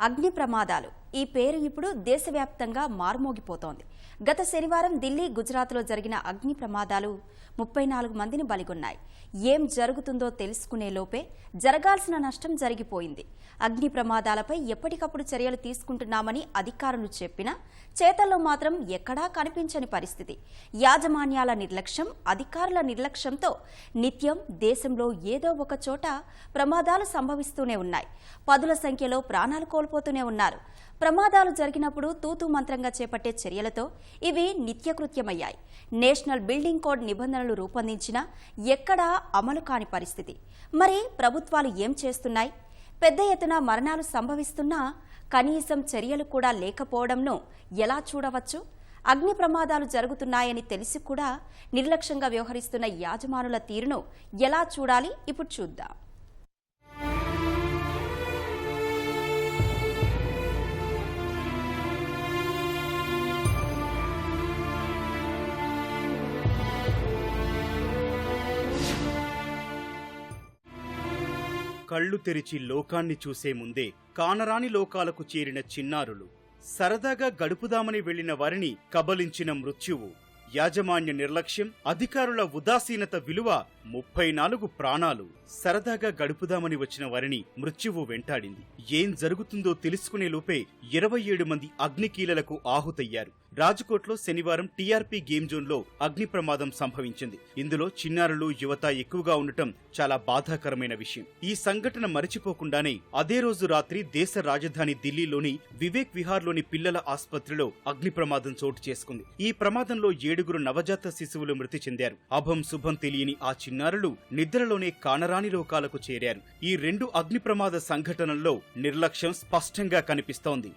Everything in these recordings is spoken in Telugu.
అగ్ని ప్రమాదాలు. ఈ పేరు ఇప్పుడు దేశవ్యాప్తంగా మార్మోగిపోతోంది. గత శనివారం ఢిల్లీ గుజరాత్లో జరిగిన అగ్ని ప్రమాదాలు ముప్పై నాలుగు మందిని బలిగొన్నాయి. ఏం జరుగుతుందో తెలుసుకునే లోపే జరగాల్సిన నష్టం జరిగిపోయింది. అగ్ని ప్రమాదాలపై ఎప్పటికప్పుడు చర్యలు తీసుకుంటున్నామని అధికారులు చెప్పినా చేతల్లో మాత్రం ఎక్కడా కనిపించని పరిస్థితి. యాజమాన్యాల నిర్లక్ష్యం అధికారుల నిర్లక్ష్యంతో నిత్యం దేశంలో ఏదో ఒక చోట ప్రమాదాలు సంభవిస్తూనే ఉన్నాయి. పదుల సంఖ్యలో ప్రాణాలు కోల్పోతూనే ఉన్నారు. ప్రమాదాలు జరిగినప్పుడు తూతు మంత్రంగా చేపట్టే చర్యలతో ఇవి నిత్యకృత్యమయ్యాయి. నేషనల్ బిల్డింగ్ కోడ్ నిబంధనలు రూపొందించినా ఎక్కడా అమలు కాని పరిస్థితి. మరి ప్రభుత్వాలు ఏం చేస్తున్నాయి? పెద్ద ఎత్తున మరణాలు సంభవిస్తున్నా కనీసం చర్యలు కూడా లేకపోవడంను ఎలా చూడవచ్చు? అగ్ని ప్రమాదాలు జరుగుతున్నాయని తెలిసి కూడా నిర్లక్ష్యంగా వ్యవహరిస్తున్న యాజమానుల తీరును ఎలా చూడాలి? ఇప్పుడు చూద్దాం. కళ్ళు తెరిచి లోకాన్ని చూసే ముందే కానరాని లోకాలకు చేరిన చిన్నారులు సరదాగా గడుపుదామని వెళ్ళిన వారిని కబలించిన మృత్యువు. యాజమాన్య నిర్లక్ష్యం అధికారుల ఉదాసీనత విలువ ముప్పై నాలుగు ప్రాణాలు. సరదాగా గడుపుదామని వచ్చిన వారిని మృత్యువు వెంటాడింది. ఏం జరుగుతుందో తెలుసుకునే లోపే ఇరవై ఏడు మంది అగ్నికీలలకు ఆహుతయ్యారు. రాజ్కోట్లో శనివారం టీఆర్పీ గేమ్ జోన్లో అగ్ని ప్రమాదం సంభవించింది. ఇందులో చిన్నారులు యువత ఎక్కువగా ఉండటం చాలా బాధాకరమైన విషయం. ఈ సంఘటన మరిచిపోకుండానే అదే రోజు రాత్రి దేశ రాజధాని ఢిల్లీలోని వివేక్ విహార్లోని పిల్లల ఆసుపత్రిలో అగ్ని ప్రమాదం చోటు చేసుకుంది. ఈ ప్రమాదంలో ఏడుగురు నవజాత శిశువులు మృతి చెందారు. అభం శుభం తెలియని ఆ చిన్నారులు నిద్రలోనే కానరాని లోకాలకు చేరారు. ఈ రెండు అగ్ని ప్రమాద సంఘటనల్లో నిర్లక్ష్యం స్పష్టంగా కనిపిస్తోంది.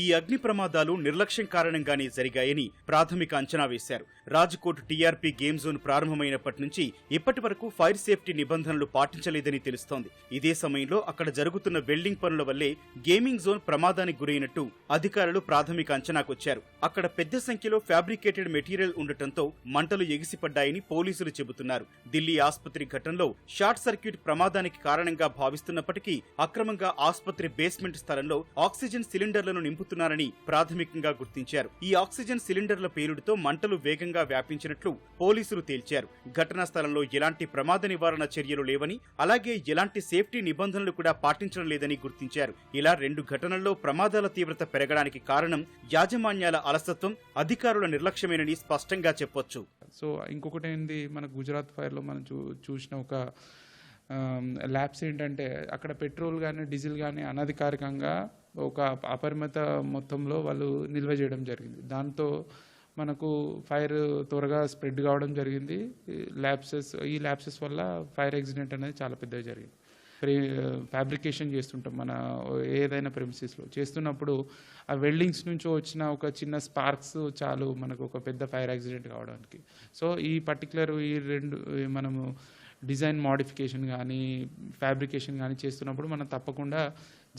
ఈ అగ్ని ప్రమాదాలు నిర్లక్ష్యం కారణంగానే జరిగాయని ప్రాథమిక అంచనా వేశారు. రాజ్కోట్ టీఆర్పీ గేమ్ జోన్ ప్రారంభమైనప్పటి నుంచి ఇప్పటి వరకు ఫైర్ సేఫ్టీ నిబంధనలు పాటించలేదని తెలుస్తోంది. ఇదే సమయంలో అక్కడ జరుగుతున్న వెల్డింగ్ పనుల వల్లే గేమింగ్ జోన్ ప్రమాదానికి గురైనట్టు అధికారులు ప్రాథమిక అంచనాకొచ్చారు. అక్కడ పెద్ద సంఖ్యలో ఫ్యాబ్రికేటెడ్ మెటీరియల్ ఉండటంతో మంటలు ఎగిసిపడ్డాయని పోలీసులు చెబుతున్నారు. ఢిల్లీ ఆసుపత్రి ఘటనలో షార్ట్ సర్క్యూట్ ప్రమాదానికి కారణంగా భావిస్తున్నప్పటికీ అక్రమంగా ఆసుపత్రి బేస్మెంట్ స్థలంలో ఆక్సిజన్ సిలిండర్లను నింపుతున్నారని ప్రాథమికంగా గుర్తించారు. ఈ ఆక్సిజన్ సిలిండర్ల పేలుడుతో మంటలు వేగంగా వ్యాపించినట్లు పోలీసులు తేల్చారు. ఘటనా స్థలంలో ఎలాంటి ప్రమాద నివారణ చర్యలు లేవని అలాగే ఎలాంటి సేఫ్టీ నిబంధనలు కూడా పాటించడం లేదని గుర్తించారు. ఇలా రెండు ఘటనల్లో ప్రమాదాల తీవ్రత పెరగడానికి కారణం యాజమాన్యాల అలసత్వం అధికారుల నిర్లక్ష్యమేనని స్పష్టంగా చెప్పొచ్చు. సో ఇంకొకటి ఏంది మన గుజరాత్ ఫైర్లో మనం చూ చూసిన ఒక ల్యాబ్స్ ఏంటంటే అక్కడ పెట్రోల్ కానీ డీజిల్ కానీ అనధికారికంగా ఒక అపరిమిత మొత్తంలో వాళ్ళు నిల్వ చేయడం జరిగింది. దాంతో మనకు ఫైర్ త్వరగా స్ప్రెడ్ కావడం జరిగింది. ల్యాబ్సెస్ ఈ ల్యాబ్సెస్ వల్ల ఫైర్ యాక్సిడెంట్ అనేది చాలా పెద్దగా జరిగింది. ఫ్యాబ్రికేషన్ చేస్తుంటాం మన ఏదైనా ప్రెమిసెస్లో చేస్తున్నప్పుడు ఆ వెల్డింగ్స్ నుంచి వచ్చిన ఒక చిన్న స్పార్క్స్ చాలు మనకు ఒక పెద్ద ఫైర్ యాక్సిడెంట్ కావడానికి. సో ఈ పర్టికులర్ ఈ రెండు మనము డిజైన్ మోడిఫికేషన్ కానీ ఫ్యాబ్రికేషన్ కానీ చేస్తున్నప్పుడు మనం తప్పకుండా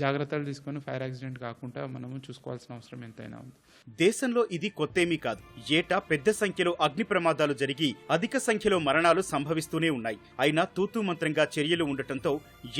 జాగ్రత్తలు తీసుకొని ఫైర్ యాక్సిడెంట్ కాకుండా మనము చూసుకోవాల్సిన అవసరం ఎంతైనా ఉంది. దేశంలో ఇది కొత్తేమీ కాదు. ఏటా పెద్ద సంఖ్యలో అగ్ని ప్రమాదాలు జరిగి అధిక సంఖ్యలో మరణాలు సంభవిస్తూనే ఉన్నాయి. అయినా తూతూ మంత్రంగా చర్యలు ఉండటంతో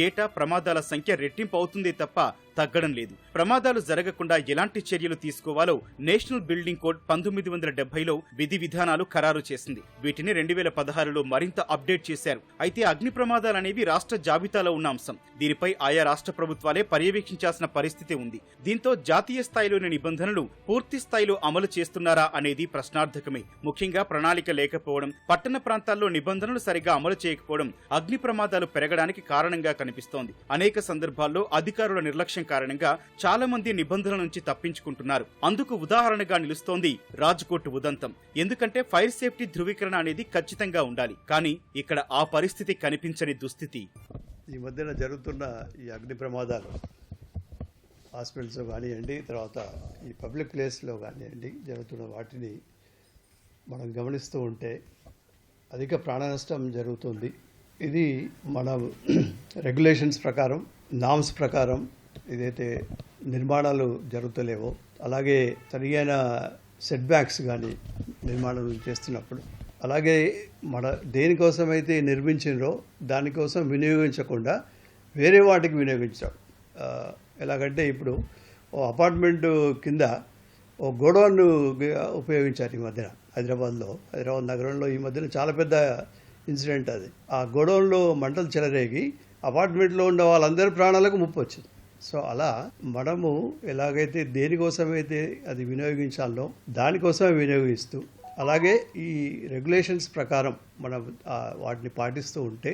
ఏటా ప్రమాదాల సంఖ్య రెట్టింపు అవుతుందే తప్ప తగ్గడం లేదు. ప్రమాదాలు జరగకుండా ఎలాంటి చర్యలు తీసుకోవాలో నేషనల్ బిల్డింగ్ కోడ్ పంతొమ్మిది వందల డెబ్బైలో విధి విధానాలు ఖరారు చేసింది. వీటిని రెండు వేల పదహారులో మరింత అప్డేట్ చేశారు. అయితే అగ్ని ప్రమాదాలనేవి రాష్ట్ర జాబితాలో ఉన్న అంశం. దీనిపై ఆయా రాష్ట్ర ప్రభుత్వాలే పర్యవేక్షించాల్సిన పరిస్థితి ఉంది. దీంతో జాతీయ స్థాయిలోని నిబంధనలు పూర్తి స్థాయిలో అమలు చేస్తున్నారా అనేది ప్రశ్నార్థకమే. ముఖ్యంగా ప్రణాళిక లేకపోవడం పట్టణ ప్రాంతాల్లో నిబంధనలు సరిగా అమలు చేయకపోవడం అగ్ని ప్రమాదాలు పెరగడానికి కారణంగా కనిపిస్తోంది. అనేక సందర్భాల్లో అధికారుల నిర్లక్ష్యం కారణంగా చాలా మంది నిబంధనల నుంచి తప్పించుకుంటున్నారు. అందుకు ఉదాహరణగా నిలుస్తోంది రాజ్కోట్ ఉదంతం. ఎందుకంటే ఫైర్ సేఫ్టీ ధృవీకరణ అనేది ఖచ్చితంగా ఉండాలి. కానీ ఇక్కడ ఆ పరిస్థితి కనిపించని దుస్థితి. ఈ మధ్యన జరుగుతున్న ఈ అగ్ని ప్రమాదాలు హాస్పిటల్స్ కానివ్వండి తర్వాత ఈ పబ్లిక్ ప్లేస్లో కానివ్వండి జరుగుతున్న వాటిని మనం గమనిస్తూ ఉంటే అధిక ప్రాణ నష్టం జరుగుతుంది. ఇది మన రెగ్యులేషన్స్ ప్రకారం నామ్స్ ప్రకారం ఏదైతే నిర్మాణాలు జరుగుతలేవో అలాగే సరియైన సెట్ బ్యాక్స్ కానీ నిర్మాణం చేస్తున్నప్పుడు అలాగే మన దేనికోసమైతే నిర్మించినో దానికోసం వినియోగించకుండా వేరే వాటికి వినియోగించాం. ఎలాగంటే ఇప్పుడు ఓ అపార్ట్మెంట్ కింద ఓ గోడౌన్ ఉపయోగించారు ఈ మధ్యన హైదరాబాద్లో. హైదరాబాద్ నగరంలో ఈ మధ్యన చాలా పెద్ద ఇన్సిడెంట్ అది. ఆ గోడౌన్లో మంటలు చెలరేగి అపార్ట్మెంట్లో ఉన్న వాళ్ళందరి ప్రాణాలకు ముప్పు వచ్చింది. సో అలా మనము ఎలాగైతే దేనికోసమైతే అది వినియోగించాలో దానికోసమే వినియోగిస్తూ అలాగే ఈ రెగ్యులేషన్స్ ప్రకారం మనం వాటిని పాటిస్తూ ఉంటే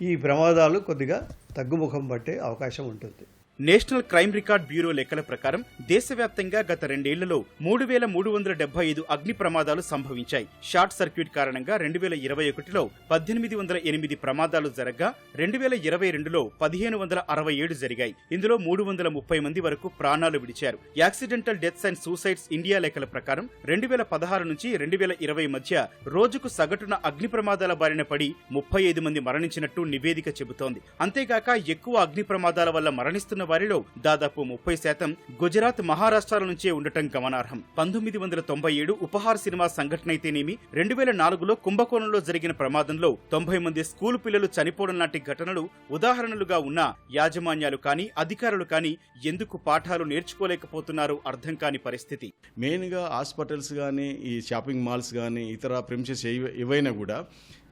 ఈ ప్రమాదాలు కొద్దిగా తగ్గుముఖం పట్టే అవకాశం ఉంటుంది. నేషనల్ క్రైమ్ రికార్డ్ బ్యూరో లెక్కల ప్రకారం దేశవ్యాప్తంగా గత రెండేళ్ళలో మూడు వేల మూడు వందల డెబ్బై ఐదు అగ్ని ప్రమాదాలు సంభవించాయి. షార్ట్ సర్క్యూట్ కారణంగా రెండు వేల ఇరవై ఒకటిలో పద్దెనిమిది వందల ఎనిమిది ప్రమాదాలు జరగ్గా రెండు వేల ఇరవై రెండులో పదిహేను వందల అరవై ఏడు జరిగాయి. ఇందులో మూడు వందల ముప్పై మంది వరకు ప్రాణాలు విడిచారు. Accidental deaths and suicides India లెక్కల ప్రకారం రెండు వేల పదహారు నుంచి రెండు వేల ఇరవై మధ్య రోజుకు సగటున అగ్ని ప్రమాదాల బారిన పడి ముప్పై ఐదు మంది మరణించినట్టు నివేదిక చెబుతోంది. అంతేగాక ఎక్కువ అగ్ని ప్రమాదాల వల్ల మరణిస్తున్న వారిలో దాదాపు ముప్పై శాతం గుజరాత్ మహారాష్ట్రాల నుంచే ఉండటం గమనార్హం. పంతొమ్మిది వందల తొంభై ఏడు ఉపహార సినిమా సంఘటన అయితేనేమి రెండు వేల నాలుగులో కుంభకోణంలో జరిగిన ప్రమాదంలో తొంభై మంది స్కూలు పిల్లలు చనిపోవడం లాంటి ఘటనలు ఉదాహరణలుగా ఉన్న యాజమాన్యాలు కానీ అధికారులు కానీ ఎందుకు పాఠాలు నేర్చుకోలేకపోతున్నారో అర్థం కాని పరిస్థితి. మెయిన్గా హాస్పిటల్స్ కానీ ఈ షాపింగ్ మాల్స్ కానీ ఇతర ప్రిమిసెస్ ఏవైనా కూడా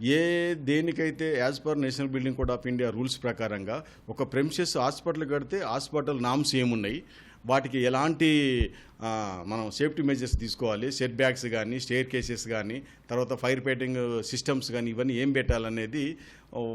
ఏ దేనికైతే as per national building code of India rules ప్రకారంగా ఒక ప్రెమిసెస్ హాస్పిటల్ కడితే హాస్పిటల్ నామ్స్ ఏమున్నాయి? వాటికి ఎలాంటి మనం సేఫ్టీ మెజర్స్ తీసుకోవాలి? సెట్ బ్యాగ్స్ కానీ స్టేర్ కేసెస్ కానీ తర్వాత ఫైర్ ఫైటింగ్ సిస్టమ్స్ కానీ ఇవన్నీ ఏం పెట్టాలనేది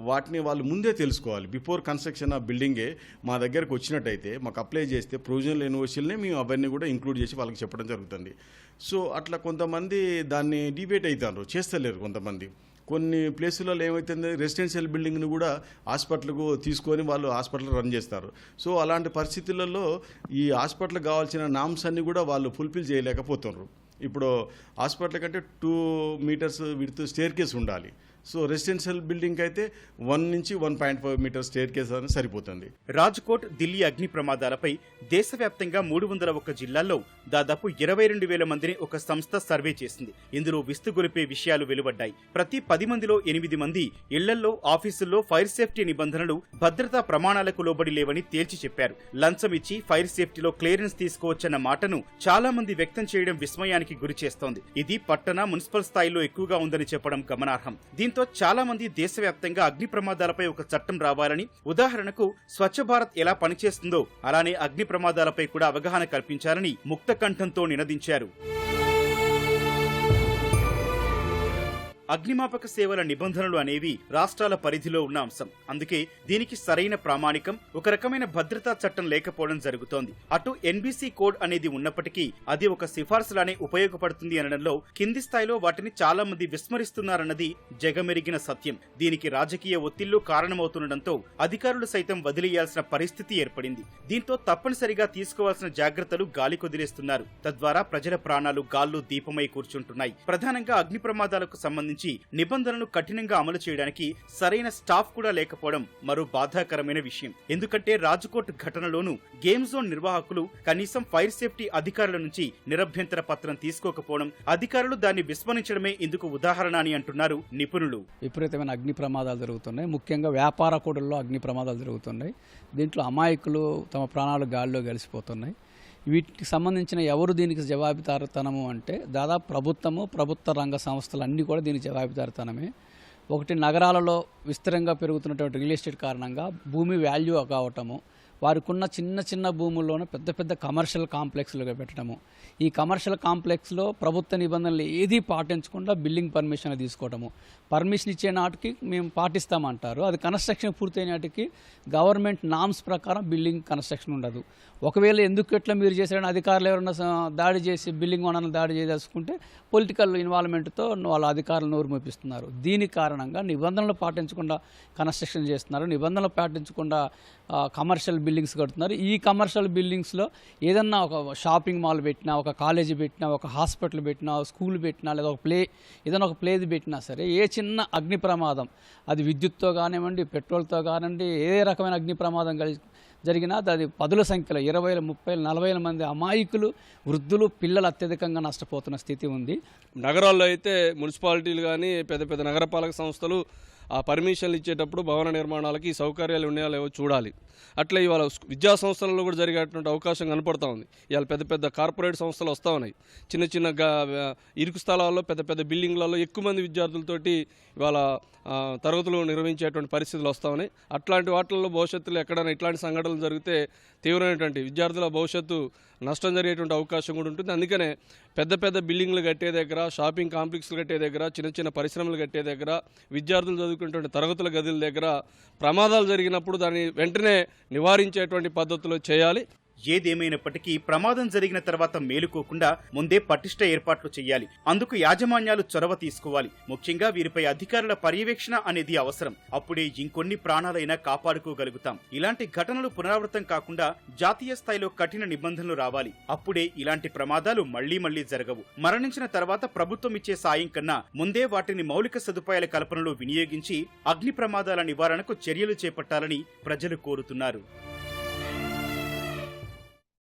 వాటిని వాళ్ళు ముందే తెలుసుకోవాలి. బిఫోర్ కన్స్ట్రక్షన్ ఆ బిల్డింగే మా దగ్గరకు వచ్చినట్టయితే మాకు అప్లై చేస్తే ప్రొవిజనల్ యూనివర్సిటీనే మేము అవన్నీ కూడా ఇంక్లూడ్ చేసి వాళ్ళకి చెప్పడం జరుగుతుంది. సో అట్లా కొంతమంది దాన్ని డిబేట్ అవుతారు చేస్తలేరు కొంతమంది. కొన్ని ప్లేసులలో ఏమవుతుంది రెసిడెన్షియల్ బిల్డింగ్ను కూడా హాస్పిటల్కు తీసుకొని వాళ్ళు హాస్పిటల్ రన్ చేస్తారు. సో అలాంటి పరిస్థితులలో ఈ హాస్పిటల్ కావాల్సిన నామ్స్ అన్ని కూడా వాళ్ళు ఫుల్ఫిల్ చేయలేకపోతున్నారు. ఇప్పుడు హాస్పిటల్ కంటే టూ మీటర్స్ విడుతూ స్టేర్ కేస్ ఉండాలి. సో రెసిడెన్షియల్ బిల్డింగ్ అయితే వన్ నుంచి one point five metre staircase అని సరిపోతుంది. రాజ్కోట్ ఢిల్లీ అగ్ని ప్రమాదాలపై దేశవ్యాప్తంగా మూడు వందల ఒక్క జిల్లాల్లో దాదాపు ఇరవై రెండు వేల మందిని ఒక సంస్థ సర్వే చేసింది. ఇందులో విస్తుగొలిపే విషయాలు వెలువడ్డాయి. ప్రతి పది మందిలో ఎనిమిది మంది ఇళ్ళల్లో ఆఫీసుల్లో ఫైర్ సేఫ్టీ నిబంధనలు భద్రతా ప్రమాణాలకు లోబడి లేవని తేల్చి చెప్పారు. లంచం ఇచ్చి ఫైర్ సేఫ్టీలో క్లియరెన్స్ తీసుకోవచ్చన్న మాటను చాలా మంది వ్యక్తం చేయడం విస్మయానికి గురి చేస్తోంది ఇది పట్టణ మున్సిపల్ స్థాయిలో ఎక్కువగా ఉందని చెప్పడం గమనార్హం. దీంతో చాలా మంది దేశవ్యాప్తంగా అగ్ని ప్రమాదాలపై ఒక చట్టం రావాలని ఉదాహరణకు స్వచ్ఛ భారత్ ఎలా పనిచేస్తుందో అలానే అగ్ని ప్రమాదాలపై కూడా అవగాహన కల్పించాలని ముక్త కంఠంతో నినదించారు. అగ్నిమాపక సేవల నిబంధనలు అనేవి రాష్ట్రాల పరిధిలో ఉన్న అంశం. అందుకే దీనికి సరైన ప్రామాణికం ఒక రకమైన భద్రతా చట్టం లేకపోవడం జరుగుతోంది. అటు ఎన్బీసీ కోడ్ అనేది ఉన్నప్పటికీ అది ఒక సిఫార్సులానే ఉపయోగపడుతుంది అనడంలో కింది స్థాయిలో వాటిని చాలా మంది విస్మరిస్తున్నారన్నది జగమెరిగిన సత్యం. దీనికి రాజకీయ ఒత్తిళ్ళు కారణమవుతుండటంతో అధికారులు సైతం వదిలేయాల్సిన పరిస్థితి ఏర్పడింది. దీంతో తప్పనిసరిగా తీసుకోవాల్సిన జాగ్రత్తలు గాలి కొదిలేస్తున్నారు తద్వారా ప్రజల ప్రాణాలు గాల్లో దీపమై కూర్చుంటున్నాయి. ప్రధానంగా అగ్ని ప్రమాదాలకు సంబంధించి నిబంధనలు కఠినంగా అమలు చేయడానికి సరైన స్టాఫ్ కూడా లేకపోవడం మరో బాధాకరమైన విషయం. ఎందుకంటే రాజ్కోట్ ఘటనలోనూ గేమ్ జోన్ నిర్వాహకులు కనీసం ఫైర్ సేఫ్టీ అధికారుల నుంచి నిరభ్యంతర పత్రం తీసుకోకపోవడం అధికారులు దాన్ని విస్మరించడమే ఇందుకు ఉదాహరణ అని అంటున్నారు నిపుణులు. విపరీతమైన అగ్ని ప్రమాదాలు జరుగుతున్నాయి. ముఖ్యంగా వ్యాపార కూడల్లో అగ్ని ప్రమాదాలు జరుగుతున్నాయి. దీంట్లో అమాయకులు తమ ప్రాణాలు గాల్లో కలిసిపోతున్నాయి వీటికి సంబంధించిన ఎవరు దీనికి జవాబుదారితనము అంటే దాదాపు ప్రభుత్వము ప్రభుత్వ రంగ సంస్థలు అన్నీ కూడా దీనికి జవాబుదారితనమే. ఒకటి నగరాలలో విస్తరంగా పెరుగుతున్నటువంటి రియల్ ఎస్టేట్ కారణంగా భూమి వాల్యూ కావటము వారికున్న చిన్న చిన్న భూముల్లోనూ పెద్ద పెద్ద కమర్షియల్ కాంప్లెక్స్లుగా పెట్టడము. ఈ కమర్షియల్ కాంప్లెక్స్లో ప్రభుత్వ నిబంధనలు ఏదీ పాటించకుండా బిల్డింగ్ పర్మిషన్ తీసుకోవటము. పర్మిషన్ ఇచ్చే నాటికి మేము పాటిస్తామంటారు. అది కన్స్ట్రక్షన్ పూర్తయిన నాటికి గవర్నమెంట్ నామ్స్ ప్రకారం బిల్డింగ్ కన్స్ట్రక్షన్ ఉండదు. ఒకవేళ ఎందుకు ఎట్లా మీరు చేశారని అధికారులు ఎవరైనా దాడి చేసి బిల్డింగ్ ఓనర్ని దాడి చేయదలుచుకుంటే పొలిటికల్ ఇన్వాల్వ్మెంట్తో వాళ్ళ అధికారులు నోరు మోపిస్తున్నారు. దీని కారణంగా నిబంధనలు పాటించకుండా కన్స్ట్రక్షన్ చేస్తున్నారు. నిబంధనలు పాటించకుండా కమర్షియల్ బిల్డింగ్స్ కడుతున్నారు. ఈ కమర్షియల్ బిల్డింగ్స్లో ఏదన్నా ఒక షాపింగ్ మాల్ పెట్టినా ఒక కాలేజీ పెట్టినా ఒక హాస్పిటల్ పెట్టినా స్కూల్ పెట్టినా లేదా ఒక ప్లే ఏదైనా ఒక ప్లేది పెట్టినా సరే ఏ చిన్న అగ్ని ప్రమాదం అది విద్యుత్తో కానివ్వండి పెట్రోల్తో కానివ్వండి ఏ రకమైన అగ్ని ప్రమాదం కలిగి జరిగినా అది పదుల సంఖ్యలో ఇరవై ముప్పై నలభై మంది అమాయకులు వృద్ధులు పిల్లలు అత్యధికంగా నష్టపోతున్న స్థితి ఉంది. నగరాల్లో అయితే మున్సిపాలిటీలు కానీ పెద్ద పెద్ద నగరపాలక సంస్థలు ఆ పర్మిషన్లు ఇచ్చేటప్పుడు భవన నిర్మాణాలకి ఈ సౌకర్యాలు ఉన్నాయో లేవో చూడాలి. అట్లా ఇవాళ విద్యా సంస్థలలో కూడా జరిగేటువంటి అవకాశం కనపడతా ఉంది. ఇవాళ పెద్ద పెద్ద కార్పొరేట్ సంస్థలు వస్తూ ఉన్నాయి. చిన్న చిన్న గా- ఇరుకు స్థలాల్లో పెద్ద పెద్ద బిల్డింగ్లలో ఎక్కువ మంది విద్యార్థులతోటి ఇవాళ తరగతులు నిర్వహించేటువంటి పరిస్థితులు వస్తూ ఉన్నాయి. అట్లాంటి వాటిల్లో భవిష్యత్తులో ఎక్కడైనా ఇట్లాంటి సంఘటనలు జరిగితే తీవ్రమైనటువంటి విద్యార్థుల భవిష్యత్తు నష్టం జరిగేటువంటి అవకాశం కూడా ఉంటుంది. అందుకనే పెద్ద పెద్ద బిల్డింగ్లు కట్టే దగ్గర షాపింగ్ కాంప్లెక్స్లు కట్టే దగ్గర చిన్న చిన్న పరిశ్రమలు కట్టే దగ్గర విద్యార్థులు చదువుకునేటువంటి తరగతుల గదుల దగ్గర ప్రమాదాలు జరిగినప్పుడు దాన్ని వెంటనే నివారించేటువంటి పద్ధతులు చేయాలి. ఏదేమైనప్పటికీ ప్రమాదం జరిగిన తర్వాత మేలుకోకుండా ముందే పటిష్ట ఏర్పాట్లు చేయాలి. అందుకు యాజమాన్యాలు చొరవ తీసుకోవాలి. ముఖ్యంగా వీరిపై అధికారుల పర్యవేక్షణ అనేది అవసరం. అప్పుడే ఇంకొన్ని ప్రాణాలైనా కాపాడుకోగలుగుతాం. ఇలాంటి ఘటనలు పునరావృతం కాకుండా జాతీయ స్థాయిలో కఠిన నిబంధనలు రావాలి. అప్పుడే ఇలాంటి ప్రమాదాలు మళ్ళీ మళ్ళీ జరగవు. మరణించిన తర్వాత ప్రభుత్వం ఇచ్చే సాయం కన్నా ముందే వాటిని మౌలిక సదుపాయాల కల్పనలో వినియోగించి అగ్ని ప్రమాదాల నివారణకు చర్యలు చేపట్టాలని ప్రజలు కోరుతున్నారు.